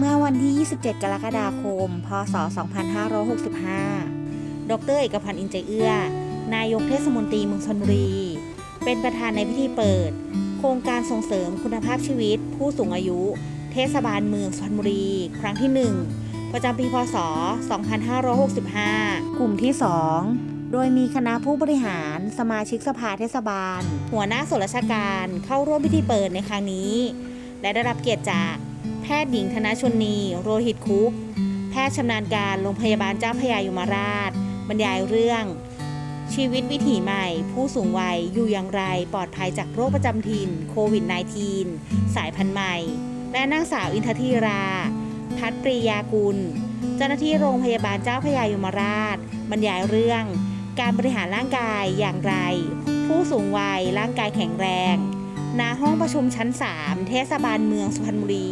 เมื่อวันที่ 27 กรกฎาคม พศ 2565 ดรเอกพันธ์อินใจเอื้อ นายกเทศมนตรีเมืองชนบุรี เป็นประธานในพิธีเปิด โครงการส่งเสริมคุณภาพชีวิต ผู้สูงอายุ เทศบาลเมืองชนบุรี ครั้งที่ 1 ประจำปีพศ 2565 กลุ่มที่ 2 โดยมีคณะผู้บริหาร สมาชิกสภาเทศบาล หัวหน้าส่วนราชการเข้าร่วมพิธีเปิดในครั้งนี้ และได้รับเกียรติจาก พทย์หญิงธนชนี โรหิตคุปแพทย์ชำนาญการโรงพยาบาลเจ้าพยายมราช บรรยายเรื่อง ชีวิตวิถีใหม่ ผู้สูงวัยอยู่อย่างไรปลอดภัยจากโรคประจำถิ่นโควิด -19 สายพันธุ์ใหม่ และนางสาวอินทธีรา พัฒปรียากุล เจ้าหน้าที่โรงพยาบาลเจ้าพยายมราช บรรยายเรื่อง การบริหารร่างกายอย่างไร ผู้สูงวัยร่างกายแข็งแรง ณห้องประชุมชั้น 3 เทศบาลเมืองสุพรรณบุรี